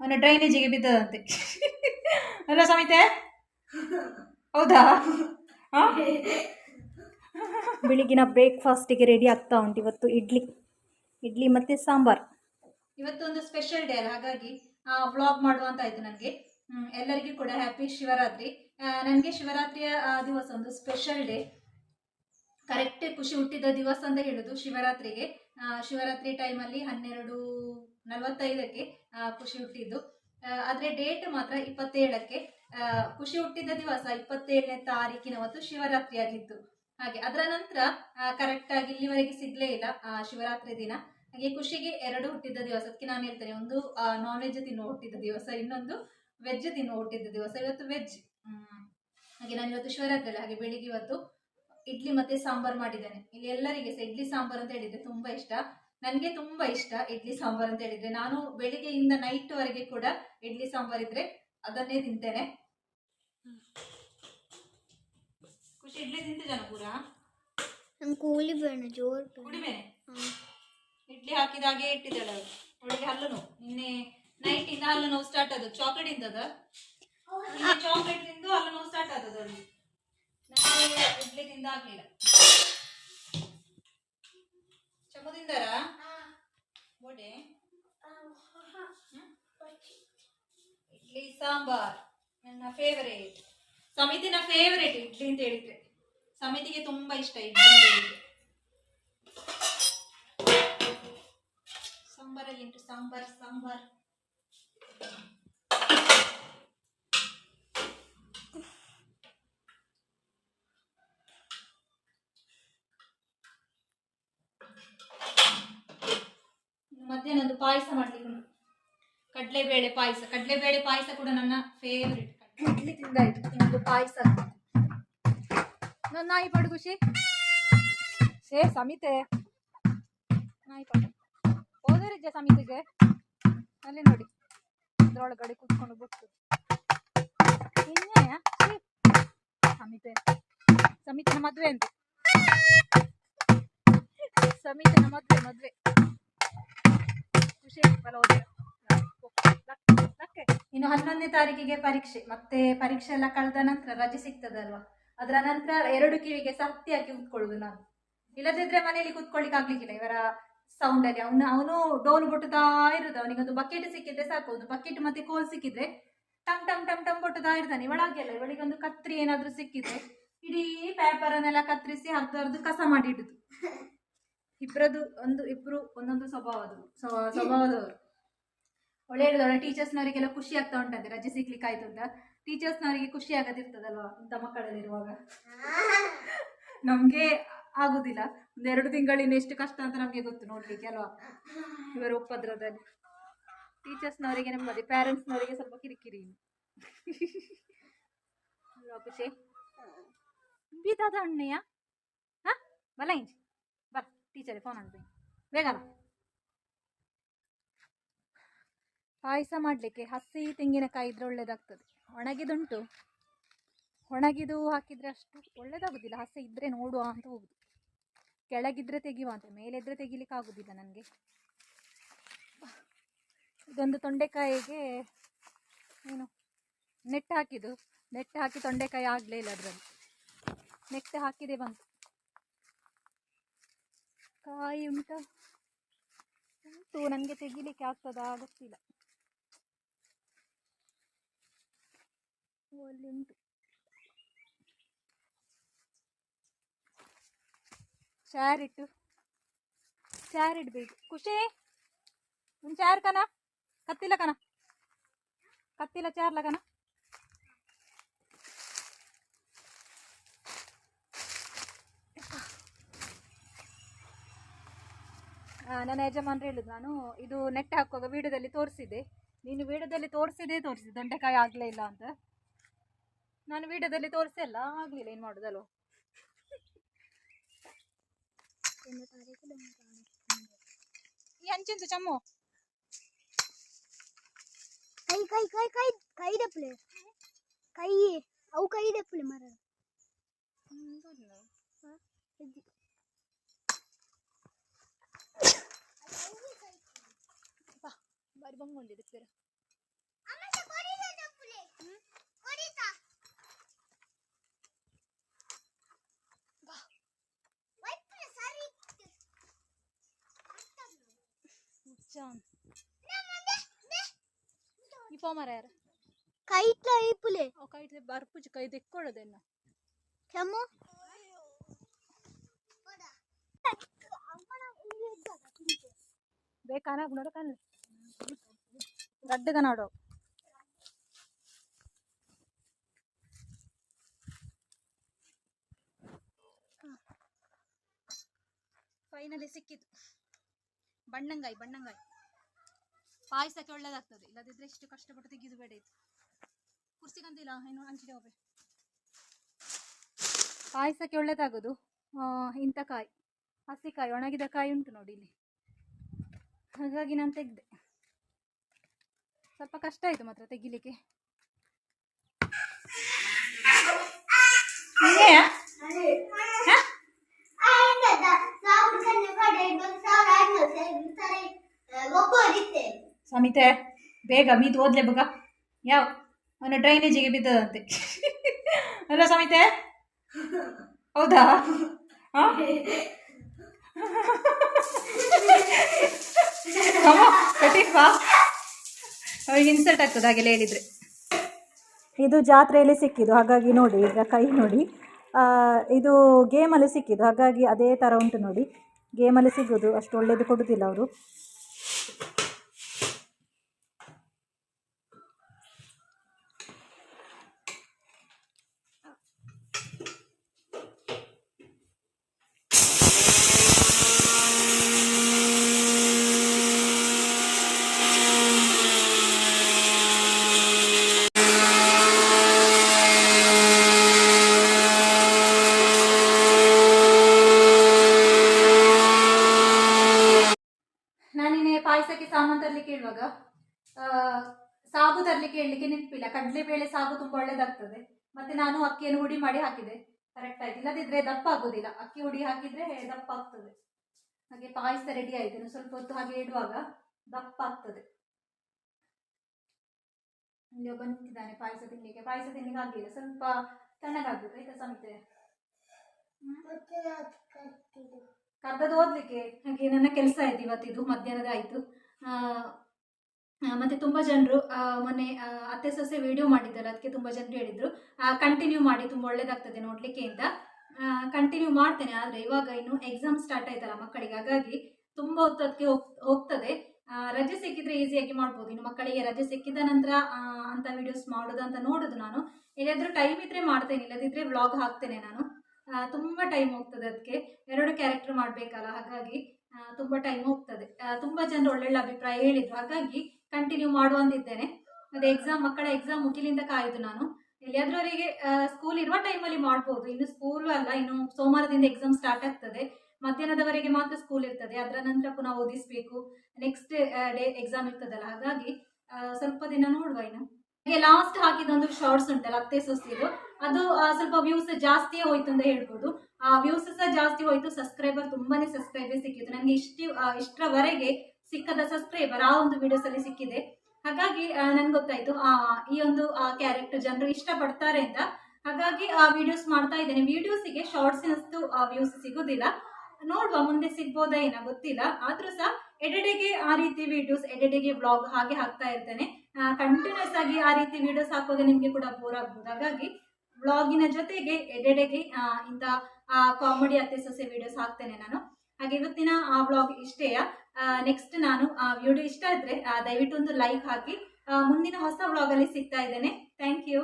ಅವನ ಡ್ರೈನೇಜಿಗೆ ಬಿದ್ದದಂತೆ. ಅಲ್ಲ ಸಮಿತೆ? ಹೌದಾ? ಬೆಳಿಗಿನ ಬೆಳಿಗ್ಗಿನ ಬ್ರೇಕ್ಫಾಸ್ಟಿಗೆ ರೆಡಿ ಆಗ್ತಾ ಉಂಟು ಇವತ್ತು ಇಡ್ಲಿ. ಇಡ್ಲಿ ಮತ್ತು ಸಾಂಬಾರು. ಇವತ್ತೊಂದು ಸ್ಪೆಷಲ್ ಡೇ ಅಲ್ಲ ಹಾಗಾಗಿ ವ್ಲಾಗ್ ಮಾಡುವಂತ ಆಯ್ತು ನನಗೆ. ಎಲ್ಲರಿಗೂ ಕೂಡ ಹ್ಯಾಪಿ ಶಿವರಾತ್ರಿ. ನನಗೆ ಶಿವರಾತ್ರಿಯ ದಿವಸ ಒಂದು ಸ್ಪೆಷಲ್ ಡೇ ಕರೆಕ್ಟ್ ಖುಷಿ ಹುಟ್ಟಿದ ದಿವಸ ಅಂತ ಹೇಳುದು ಶಿವರಾತ್ರಿಗೆ. ಶಿವರಾತ್ರಿ ಟೈಮಲ್ಲಿ ಹನ್ನೆರಡು ನಲವತ್ತೈದಕ್ಕೆ ಖುಷಿ ಹುಟ್ಟಿದ್ದು. ಆದರೆ ಡೇಟ್ ಮಾತ್ರ ಇಪ್ಪತ್ತೇಳಕ್ಕೆ. ಖುಷಿ ಹುಟ್ಟಿದ ದಿವಸ ಇಪ್ಪತ್ತೇಳನೇ ತಾರೀಕಿನ ಹೊತ್ತು ಶಿವರಾತ್ರಿ ಆಗಿತ್ತು. ಹಾಗೆ ಅದರ ನಂತರ ಕರೆಕ್ಟ್ ಆಗಿ ಇಲ್ಲಿವರೆಗೆ ಸಿಗ್ಲೇ ಇಲ್ಲ ಶಿವರಾತ್ರಿ ದಿನ. ಹಾಗೆ ಖುಷಿಗೆ ಎರಡು ಹುಟ್ಟಿದ ದಿವಸ ಅದಕ್ಕೆ ನಾನು ಹೇಳ್ತೇನೆ. ಒಂದು ನಾನ್ ವೆಜ್ ತಿನ್ನು ಹುಟ್ಟಿದ ದಿವಸ, ಇನ್ನೊಂದು ವೆಜ್ ತಿನ್ನು ಹುಟ್ಟಿದ ದಿವಸ. ಇವತ್ತು ವೆಜ್ ಹಾಗೆ ನಾನು ಇವತ್ತು ಶಿವರಾತ್ರಿ ಹಾಗೆ ಬೆಳಿಗ್ಗೆ ಇವತ್ತು ಇಡ್ಲಿ ಮತ್ತೆ ಸಾಂಬಾರ್ ಮಾಡಿದ್ದಾನೆ. ಇಲ್ಲಿ ಎಲ್ಲರಿಗೆ ಸಹ ಇಡ್ಲಿ ಸಾಂಬಾರ್ ಅಂತ ಹೇಳಿದ್ರೆ ತುಂಬಾ ಇಷ್ಟ. ನನಗೆ ತುಂಬಾ ಇಷ್ಟ ಇಡ್ಲಿ ಸಾಂಬಾರ್ ಅಂತ ಹೇಳಿದ್ರೆ. ನಾನು ಬೆಳಿಗ್ಗೆಯಿಂದ ನೈಟ್ ವರೆಗೆ ಕೂಡ ಇಡ್ಲಿ ಸಾಂಬಾರ್ ಇದ್ರೆ ಅದನ್ನೇ ತಿಂತೇನೆ. ಖುಷಿ ಇಡ್ಲಿ ತಿಂತಿದ್ದಾನ ಪೂರ? ಕೂಲಿ ಬೇಡ ಜೋರ್ ಇಡ್ಲಿ ಹಾಕಿದ ಹಾಗೆ ಇಟ್ಟಿದ್ದಾಳೆ ಅವಳಿಗೆ ಹಲ್ಲು ನೋವು ನಿನ್ನೆ ನೈಟ್ ಇಂದ ಹಲ್ಲು ನೋವು ಸ್ಟಾರ್ಟ್ ಆದದ್ದು. ಚಾಕ್ಲೇಟ್ ಇಂದದ? ಚಾಕ್ಲೇಟ್ ತಿಂದು ಹಲ್ಲು ನೋವು ಸ್ಟಾರ್ಟ್ ಆದದ್ದು ಅವಳಿಗೆ ನನಗೆ ಇಡ್ಲಿ ತಿಂದ ಆಗ್ಲಿಲ್ಲ ಚಮು ತಿಂದಾರ ಬೋಡೆ ಇಡ್ಲಿ ಸಾಂಬಾರ್ ನನ್ನ ಫೇವರೇಟ್ ಸಮಿತಿನ ಫೇವರೇಟ್ ಇಡ್ಲಿ ಅಂತ ಹೇಳಿದ್ರೆ. ಸಮಿತಿಗೆ ತುಂಬಾ ಇಷ್ಟ ಇಡ್ಲಿ ಅಂತ ಹೇಳಿದ್ರೆ. ಸಾಂಬಾರಲ್ಲಿ ಉಂಟು ಸಾಂಬಾರ್ ಸಾಂಬಾರ್ ಇನ್ನು ಮಧ್ಯಾಹ್ನ ಒಂದು ಪಾಯಸ ಮಾಡ್ಲಿಕ್ಕೆ ಕಡಲೆಬೇಳೆ ಪಾಯಸ. ಕಡಲೆಬೇಳೆ ಪಾಯಸ ಕೂಡ ನನ್ನ ಫೇವರಿಟ್ ಇಡ್ಲಿ ತಿಂದಾಯ್ತು ಇನ್ನೊಂದು ಪಾಯಸ. ನನ್ನ ನಾಯಿ ಪಡು ಖುಷಿ ಸೇ ಸಮಿತೆ. ನಾಯಿ ಪಡು. ಹೋದರಿದ್ದೆ ಸಮಿತೆಗೆ? ಅಲ್ಲಿ ನೋಡಿ. ಅದ್ರೊಳಗಡೆ ಕೂತ್ಕೊಂಡು ಬಿಟ್ಟು. ಇನ್ನೇಯ ಛೀ. ಸಮಿತೆ. ಸಮಿತಿನ ಮದುವೆ ಅಂತ. ಸಮಿತಿನ ಮದುವೆ, ಮದ್ವೆ. ಇನ್ನು ಹನ್ನೊಂದನೇ ತಾರೀಕಿಗೆ ಪರೀಕ್ಷೆ, ಮತ್ತೆ ಪರೀಕ್ಷೆ ಎಲ್ಲ ಕಳೆದ ನಂತರ ರಜೆ ಸಿಗ್ತದಲ್ವಾ? ಅದರ ನಂತರ ಎರಡು ಕಿವಿಗೆ ಹಾಕಿ ಕೂತ್ಕೊಳ್ಳುದು ನಾನು. ಇಲ್ಲದಿದ್ರೆ ಮನೆಯಲ್ಲಿ ಕೂತ್ಕೊಳ್ಳಿಕ್ ಆಗ್ಲಿಕ್ಕಿಲ್ಲ, ಇವರ ಸೌಂಡ್ ಅಲ್ಲಿ. ಅವನು ಅವನು ಡೋಲ್ ಬೊಟ್ಟುತ್ತಾ ಇರುದು ಅವನಿಗೊಂದು ಬಕೆಟ್ ಸಿಕ್ಕಿದ್ರೆ ಸಾಕು. ಒಂದು ಬಕೆಟ್ ಮತ್ತೆ ಕೋಲ್ ಸಿಕ್ಕಿದ್ರೆ ಟಮ್ ಟಮ್ ಟಮ್ ಟಮ್ ಬೊಟ್ಟುತ್ತಾ ಇರ್ತಾನೆ. ಇವಳಾಗೆಲ್ಲ ಇವಳಿಗೊಂದು ಕತ್ರಿ ಏನಾದ್ರೂ ಸಿಕ್ಕಿದ್ರೆ, ಇಡೀ ಪೇಪರ್ ಅನ್ನೆಲ್ಲ ಕತ್ತರಿಸಿ ಹರಿದು ಕಸ ಮಾಡಿ ಇಡುದು. ಇಬ್ಬರದು ಒಂದು ಇಬ್ರು ಒಂದೊಂದು ಸ್ವಭಾವದವರು ಸ್ವ- ಸ್ವಭಾವದವರು. ಒಳ್ಳೆ ಹೇಳಿದವರ ಟೀಚರ್ಸ್ನವರಿಗೆಲ್ಲ ಖುಷಿ ಆಗ್ತಾ ಉಂಟಂತೆ ರಜೆ ಸಿಗ್ಲಿಕ್ಕೆ ಆಯ್ತು ಅಂತ ಟೀಚರ್ಸ್ನವರಿಗೆ ಖುಷಿ ಆಗದಿರ್ತದಲ್ವಾ ಇಂಥ ಮಕ್ಕಳಲ್ಲಿರುವಾಗ? ನಮ್ಗೆ ಆಗುದಿಲ್ಲ. ಒಂದು ಎರಡು ತಿಂಗಳಿಂದ ಎಷ್ಟು ಕಷ್ಟ ಅಂತ ನಮಗೆ ಗೊತ್ತು ನೋಡ್ಲಿಕ್ಕೆ ಅಲ್ವಾ? ಇವರ ಉಪದ್ರದಲ್ಲಿ ಟೀಚರ್ಸ್ನವರಿಗೆ ನೆಮ್ಮದಿ ಪೇರೆಂಟ್ಸ್ನವರಿಗೆ ಸ್ವಲ್ಪ ಕಿರಿಕಿರಿ. ಖುಷಿ ಬೀತಾದ ಅಣ್ಣಯ್ಯ? ಹಾ? ಬಲ ಬಾ ಟೀಚರ್ ಫೋನ್ ಅಂತ ಬೇಗ ಪಾಯಸ ಮಾಡಲಿಕ್ಕೆ ಹಸಿ ತೆಂಗಿನಕಾಯಿ ಇದ್ರೆ ಒಳ್ಳೇದಾಗ್ತದೆ. ಒಣಗಿದುಂಟು. ಒಣಗಿದು ಹಾಕಿದರೆ ಅಷ್ಟು ಒಳ್ಳೇದಾಗೋದಿಲ್ಲ. ಹಸಿ ಇದ್ದರೆ ನೋಡುವ ಅಂತ ಹೋಗುದು. ಕೆಳಗಿದ್ರೆ ತೆಗಿಯುವ ಅಂತ, ಮೇಲಿದ್ರೆ ತೆಗಿಲಿಕ್ಕೆ ಆಗೋದಿಲ್ಲ ನನಗೆ. ಇದೊಂದು ತೊಂಡೆಕಾಯಿಗೆ ಏನು ನೆಟ್ ಹಾಕಿದ್ದು. ನೆಟ್ ಹಾಕಿ ತೊಂಡೆಕಾಯಿ ಆಗಲೇ ಇಲ್ಲ ಅದರಲ್ಲಿ. ನೆಟ್ ಹಾಕಿದೆ ಬಂತು. ಕಾಯಿ ಉಂಟ ಉಂಟು ನನಗೆ ತೆಗಿಲಿಕ್ಕೆ ಆಗ್ತದಾ? ಗೊತ್ತಿಲ್ಲ. ಓ, ಅಲ್ಲಿ ಉಂಟು. ಚಾರ್ ಇಟ್ಟು. ಚಾರ್ ಇಡಬೇಕು. ಖುಷಿ? ಒಂದು ಚಾರ್ ಕನ ಕತ್ತಿಲ್ಲ ಕನ ಕತ್ತಿಲ್ಲ ಚಾರ್ಲ ಕನ ನನ್ನ ಯಜಮಾನ್ರು ಹೇಳಿದ್ರು ನಾನು ಇದು ನೆಟ್ ಹಾಕುವಾಗ ವೀಡಿಯೋದಲ್ಲಿ ತೋರಿಸಿದೆ. ನೀನು ವೀಡಿಯೋದಲ್ಲಿ ತೋರಿಸಿದೆ ತೋರಿಸಿದೆ ದೊಂಡೆಕಾಯಿ ಆಗಲೇ ಇಲ್ಲ ಅಂತ. ನಾನು ವೀಡಿಯೋದಲ್ಲಿ ತೋರಿಸೇ ಅಲ್ಲ ಆಗಲಿಲ್ಲ ಏನು ಮಾಡೋದಲ್ವ ಈ ಅಂಚಿಂದು ಚಮ್ಮು. ಕೈ ಕೈ ಕೈ ಕೈ ಕೈ ದಪ್ಪಲೆ ಕೈ ಅವು ಕೈ ದಪ್ಪಲೆ ಮರ Kurban gol dedikleri. Ama şu gorila da bulay. Gorila. Bak. Vay buna sarı gittir. Can. ఇపోమరారు కైట్ల ఇప్పులే ఒక ఇట్ల బర్పుజు కై దెక్కూడదన్న చెమ్ము ಬೇಕಾನಾಗ ನೋಡಕನ್ಲಿ ಗಡ್ಡಗ ನೋಡು. ಫೈನಲಿ ಸಿಕ್ಕಿತು ಬಣ್ಣಂಗಾಯಿ ಬಣ್ಣಂಗಾಯಿ. ಪಾಯಸಕ್ಕೆ ಒಳ್ಳೇದಾಗ್ತದೆ. ಇಲ್ಲದಿದ್ರೆ ಇಷ್ಟು ಕಷ್ಟಪಟ್ಟು ತೆಗೆದು ಬೇಡ ಇತ್ತು ಕುರ್ಸಿಗಂತಿಲ್ಲ ಏನು ಹಂಚಿಗೆ ಹೋಗ್ಬೇಕು. ಪಾಯಸಕ್ಕೆ ಒಳ್ಳೇದಾಗೋದು ಇಂಥ ಕಾಯಿ ಹಸಿ ಕಾಯಿ ಒಣಗಿದ ಕಾಯಿ ಉಂಟು ನೋಡಿ ಇಲ್ಲಿ. ಹಾಗಾಗಿ ನಾನು ತೆಗೆದೆ. ಸ್ವಲ್ಪ ಕಷ್ಟ ಆಯಿತು ಮಾತ್ರ ತೆಗಿಲಿಕ್ಕೆ. ಹಿಂಗೆಯಾ? ಹ? ಸಮಿತೆ ಬೇಗ ಮೀದು ಓದ್ಲೆ ಬಗ ಯಾವ? ಅವನ ಡ್ರೈನೇಜಿಗೆ ಬಿದ್ದದಂತೆ. ಅಲ್ಲ ಸಮಿತೆ? ಹೌದಾ? ಹ? ಅಮ್ಮ, ಕಟೀಫ್ ಬಾ ಅವಳಿಗೆ ಇನ್ಸಲ್ಟ್ ಆಗ್ತದೆ ಹಾಗೆಲ್ಲ ಹೇಳಿದ್ರೆ. ಇದು ಜಾತ್ರೆಯಲ್ಲಿ ಸಿಕ್ಕಿದ್ದು, ಹಾಗಾಗಿ ನೋಡಿ, ಈಗ ಕೈ ನೋಡಿ. ಇದು ಗೇಮಲ್ಲಿ ಸಿಕ್ಕಿದ್ದು, ಹಾಗಾಗಿ ಅದೇ ಥರ ಉಂಟು ನೋಡಿ. ಗೇಮಲ್ಲಿ ಸಿಗೋದು, ಅಷ್ಟು ಒಳ್ಳೆಯದು ಕೊಡೋದಿಲ್ಲ ಅವರು. ಪಾಯಸಕ್ಕೆ ಸಾಮಾನು ತರ್ಲಿಕ್ಕೆ ಹೇಳುವಾಗ ಸಾಗು ತರ್ಲಿಕ್ಕೆ ಹೇಳಲಿಕ್ಕೆ ನೆನಪಿಲ್ಲ. ಕಡಲೆಬೇಳೆ ಸಾಗು ತುಂಬ ಒಳ್ಳೇದಾಗ್ತದೆ. ಮತ್ತೆ ನಾನು ಅಕ್ಕಿಯನ್ನು ಹುಡಿ ಮಾಡಿ ಹಾಕಿದೆ. ಕರೆಕ್ಟ್ ಆಯ್ತು. ಇಲ್ಲದಿದ್ರೆ ದಪ್ಪ ಆಗೋದಿಲ್ಲ ಅಕ್ಕಿ ಹುಡಿ ಹಾಕಿದ್ರೆ ದಪ್ಪ ಆಗ್ತದೆ ಹಾಗೆ ಪಾಯಸ ರೆಡಿ ಆಯ್ತು. ಸ್ವಲ್ಪ ಹೊತ್ತು ಹಾಗೆ ಇಡುವಾಗ ದಪ್ಪ ಆಗ್ತದೆ ಇಲ್ಲಿ ಒಬ್ಬ ನಿಂತಿದ್ದಾನೆ ಪಾಯಸ ತಿನ್ನಲಿಕ್ಕೆ ಪಾಯಸ ತಿನ್ನಲಿಕ್ಕೆ ಆಗಲಿಲ್ಲ. ಸ್ವಲ್ಪ ತಣ್ಣಗಾಗ್ಬೇಕು ಆಯ್ತಾ ಸಮಿತೆ? ಕರ್ದದ್ದು ಓದ್ಲಿಕ್ಕೆ ಹಾಗೆ ನನ್ನ ಕೆಲಸ ಆಯ್ತು ಇವತ್ತಿದು, ಮಧ್ಯಾಹ್ನದ ಆಯಿತು. ಮತ್ತೆ ತುಂಬ ಜನರು ಮೊನ್ನೆ ಅತ್ತೆ ಸೊಸೆ ವಿಡಿಯೋ ಮಾಡಿದ್ದಲ್ಲ ಅದಕ್ಕೆ ತುಂಬ ಜನರು ಹೇಳಿದರು. ಕಂಟಿನ್ಯೂ ಮಾಡಿ, ತುಂಬ ಒಳ್ಳೇದಾಗ್ತದೆ ನೋಡಲಿಕ್ಕೆ ಅಂತ. ಕಂಟಿನ್ಯೂ ಮಾಡ್ತೇನೆ, ಆದರೆ ಇವಾಗ ಇನ್ನು ಎಕ್ಸಾಮ್ ಸ್ಟಾರ್ಟ್ ಆಯ್ತಲ್ಲ ಮಕ್ಕಳಿಗೆ, ಹಾಗಾಗಿ ತುಂಬ ಹೊತ್ತು ಅದಕ್ಕೆ ಹೋಗ್, ಹೋಗ್ತದೆ. ರಜೆ ಸಿಕ್ಕಿದ್ರೆ ಈಸಿಯಾಗಿ ಮಾಡ್ಬೋದು. ಇನ್ನು ಮಕ್ಕಳಿಗೆ ರಜೆ ಸಿಕ್ಕಿದ ನಂತರ ಅಂತ ವಿಡಿಯೋಸ್ ಮಾಡೋದು ಅಂತ ನೋಡೋದು ನಾನು. ಇಲ್ಲಾದ್ರೂ ಟೈಮ್ ಇದ್ರೆ ಮಾಡ್ತೇನೆ, ಇಲ್ಲದಿದ್ರೆ ವ್ಲಾಗ್ ಹಾಕ್ತೇನೆ ನಾನು. ತುಂಬ ಟೈಮ್ ಹೋಗ್ತದೆ ಅದಕ್ಕೆ ಎರಡು ಕ್ಯಾರೆಕ್ಟರ್ ಮಾಡಬೇಕಲ್ಲ, ಹಾಗಾಗಿ ತುಂಬ ಟೈಮ್ ಹೋಗ್ತದೆ. ತುಂಬ ಜನರು ಒಳ್ಳೊಳ್ಳೆ ಅಭಿಪ್ರಾಯ ಹೇಳಿದ್ರು. ಹಾಗಾಗಿ ಕಂಟಿನ್ಯೂ ಮಾಡುವಂತಿದ್ದೇನೆ ಅದು ಎಕ್ಸಾಮ್ ಮಕ್ಕಳ ಎಕ್ಸಾಮ್ ಮುಗಿಲಿಂದ ಕಾಯ್ದು ನಾನು. ಎಲ್ಲಿಯಾದ್ರೂ ಅವರಿಗೆ ಸ್ಕೂಲ್ ಇರುವ ಟೈಮಲ್ಲಿ ಮಾಡ್ಬೋದು. ಇನ್ನು ಸ್ಕೂಲು ಅಲ್ಲ, ಇನ್ನು ಸೋಮವಾರದಿಂದ ಎಕ್ಸಾಮ್ ಸ್ಟಾರ್ಟ್ ಆಗ್ತದೆ. ಮಧ್ಯಾಹ್ನದವರೆಗೆ ಮಾತ್ರ ಸ್ಕೂಲ್ ಇರ್ತದೆ. ಅದರ ನಂತರ ಪುನಃ ಓದಿಸ್ಬೇಕು. ನೆಕ್ಸ್ಟ್ ಡೇ ಎಕ್ಸಾಮ್ ಇರ್ತದಲ್ಲ. ಹಾಗಾಗಿ ಸ್ವಲ್ಪ ದಿನ ನೋಡುವ ಇನ್ನು. ಲಾಸ್ಟ್ ಹಾಕಿದೊಂದು ಶಾರ್ಟ್ಸ್ ಉಂಟಲ್ಲ, ಅತ್ತೆ ಸೊಸಿದು. ಅದು ಸ್ವಲ್ಪ ವ್ಯೂಸ್ ಜಾಸ್ತಿಯೇ ಹೋಯ್ತು ಅಂತ ಹೇಳ್ಬೋದು. ಆ ವ್ಯೂಸ್ ಸಹ ಜಾಸ್ತಿ ಹೋಯ್ತು ಸಬ್ಸ್ಕ್ರೈಬರ್ ತುಂಬಾನೇ ಸಬ್ಸ್ಕ್ರೈಬರ್ ಸಿಕ್ಕಿತ್ತು. ನನಗೆ ಇಷ್ಟು ಇಷ್ಟರವರೆಗೆ ಸಿಕ್ಕದ ಸಬ್ಸ್ಕ್ರೈಬರ್ ಆ ಒಂದು ವಿಡಿಯೋಸ್ ಅಲ್ಲಿ ಸಿಕ್ಕಿದೆ. ಹಾಗಾಗಿ ನನ್ಗೆ ಗೊತ್ತಾಯ್ತು ಈ ಒಂದು ಕ್ಯಾರೆಕ್ಟರ್ ಜನರು ಇಷ್ಟಪಡ್ತಾರೆ ಅಂತ. ಹಾಗಾಗಿ, ಆ ವಿಡಿಯೋಸ್ ಮಾಡ್ತಾ ಇದ್ದೇನೆ. ವಿಡಿಯೋಸಿಗೆ ಶಾರ್ಟ್ಸಿನಷ್ಟು ವ್ಯೂಸ್ ಸಿಗೋದಿಲ್ಲ. ನೋಡುವ, ಮುಂದೆ ಸಿಗ್ಬೋದಾ ಏನೋ ಗೊತ್ತಿಲ್ಲ. ಆದ್ರೂ ಸಹ, ಎಡೆಡೆಗೆ ಆ ರೀತಿ ವಿಡಿಯೋಸ್ ಎಡೆಡೆಗೆ ಬ್ಲಾಗ್ ಹಾಗೆ ಹಾಕ್ತಾ ಇರ್ತೇನೆ. ಕಂಟಿನ್ಯೂಸ್ ಆಗಿ ಆ ರೀತಿ ವಿಡಿಯೋಸ್ ಹಾಕುವಾಗ ನಿಮಗೆ ಕೂಡ ಬೋರ್ ಆಗ್ಬೋದು. ಹಾಗಾಗಿ ಬ್ಲಾಗಿನ ಜೊತೆಗೆ ಎಡೆಡೆಗೆ ಇಂಥ ಕಾಮಿಡಿ ಅತ್ತೆ ಸೊಸೆ ವಿಡಿಯೋಸ್ ಹಾಕ್ತೇನೆ ನಾನು. ಹಾಗೆ ಇವತ್ತಿನ ಆ ಬ್ಲಾಗ್ ಇಷ್ಟೇ. ನೆಕ್ಸ್ಟ್ ನಾನು, ಆ ವಿಡಿಯೋ ಇಷ್ಟ ಆದರೆ ದಯವಿಟ್ಟು ಒಂದು ಲೈಕ್ ಹಾಕಿ ಮುಂದಿನ ಹೊಸ ಬ್ಲಾಗಲ್ಲಿ ಸಿಗ್ತಾ ಇದ್ದೇನೆ. Thank you